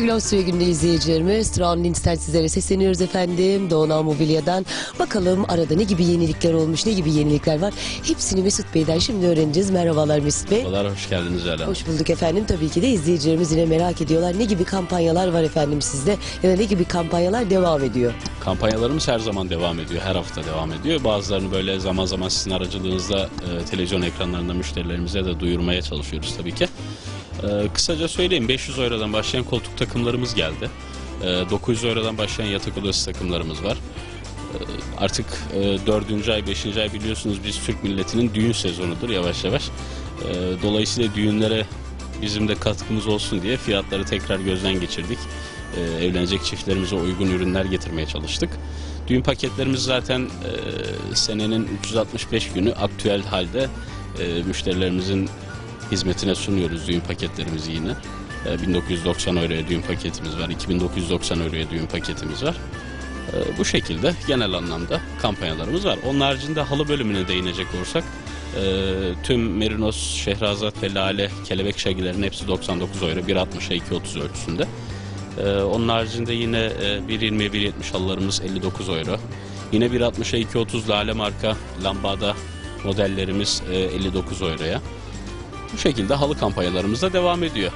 Sevgili Avusturya Günü izleyicilerimiz, Traun Linds'ten sizlere sesleniyoruz efendim. Doğan Mobilya'dan. Bakalım arada ne gibi yenilikler olmuş, ne gibi yenilikler var. Hepsini Mesut Bey'den şimdi öğreneceğiz. Merhabalar Mesut Bey. Merhabalar, hoş geldiniz Ela. Hoş bulduk efendim. Tabii ki de izleyicilerimiz yine merak ediyorlar. Ne gibi kampanyalar var efendim sizde? Ya da ne gibi kampanyalar devam ediyor? Kampanyalarımız her zaman devam ediyor, her hafta devam ediyor. Bazılarını böyle zaman zaman sizin aracılığınızla e, televizyon ekranlarında müşterilerimize de duyurmaya çalışıyoruz tabii ki. E, kısaca söyleyeyim, 500 Euro'dan başlayan koltuk takımlarımız geldi. E, 900 Euro'dan başlayan yatak odası takımlarımız var. E, artık e, 4. ay, 5. ay biliyorsunuz biz Türk milletinin düğün sezonudur yavaş yavaş. E, dolayısıyla düğünlere bizim de katkımız olsun diye fiyatları tekrar gözden geçirdik. Ee, evlenecek çiftlerimize uygun ürünler getirmeye çalıştık. Düğün paketlerimiz zaten e, senenin 365 günü aktüel halde e, müşterilerimizin hizmetine sunuyoruz düğün paketlerimizi yine. E, 1990 euroya düğün paketimiz var, 2990 euroya düğün paketimiz var. E, bu şekilde genel anlamda kampanyalarımız var. Onun haricinde halı bölümüne değinecek olursak e, tüm Merinos, Şehrazat ve Lale kelebek şagilerin hepsi 99 euro 1.60'a 2.30 ölçüsünde. Ee, onun haricinde yine e, 1.20'ye 1.70 halılarımız 59 euro. Yine 1.60'a 2.30 Lale marka lambada modellerimiz e, 59 euroya. Bu şekilde halı kampanyalarımız da devam ediyor.